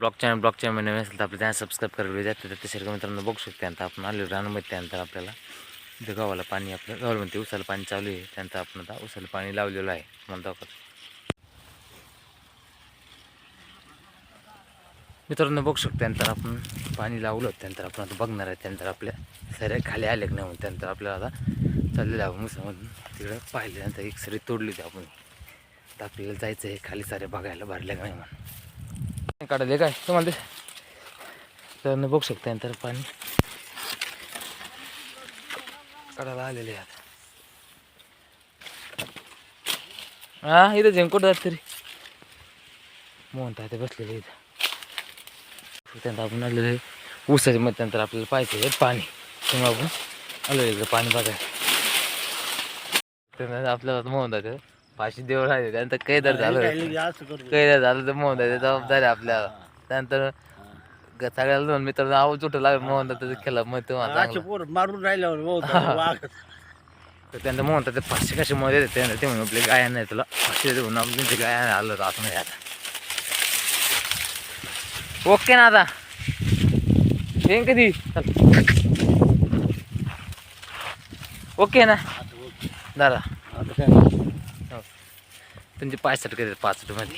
Blog channel blog channel नवीन असेल तर आपल्या त्या सबस्क्राईब करायला जाते तर तसे मित्रांनो बघू शकते. आता आपण आलो रानमध्ये त्यानंतर आपल्याला. इथं गावाला पाणी आपलं गावाला म्हणते उसाला पाणी चालू आहे. त्यानंतर आपण आता उसाला पाणी लावलेलं आहे म्हणतो आपण मित्रांनो बघू शकतो त्यानंतर आपण पाणी लावलं त्यानंतर आपण आता बघणार आहे त्यानंतर आपल्या सऱ्या खाली आले की नाही म्हणून त्यानंतर आपल्याला आता चाललेलं आहे मुसामधून तिकडं पाहिल्यानंतर एक सरी तोडली होती आपण. आता आपल्याला जायचं आहे खाली सारे बघायला भरल्या का नाही म्हणून. काढले काय? तुम्हाला ते तर बघू शकता नंतर पाणी. काढायला आलेले आहे आता हा इथं झेंकोट जात तरी? मोहन ते बसलेले इथं त्यानंतर आपण आलेलं आहे. ऊसाच्या मध्ये त्यानंतर आपल्याला पाहिजे पाणी. तेव्हा आपण आलेलं पाणी बघायला. त्यानंतर आपल्याला मोहन जाते फाशी देव राहिले. त्यानंतर कैदर झालं. कैदर झालं तर मोहन जाते जबाबदारी आपल्याला त्यानंतर सगळ्याला दोन मित्रांनो आवाज उठू लागला मोहन दादा खेळा मग. पोर मारून राहिल्यावर तर त्यांना म्हणतात ते फाशी कशामुळे देते त्यांना ते म्हणून आपली गाया नाही तुला फाशी म्हणून आपण गाया नाही आलं राहत नाही आता. ओके ना आता. येईन कधी? चल. ओके ना. दादा. त्यांचे पासष्ट करतात पासष्टमध्ये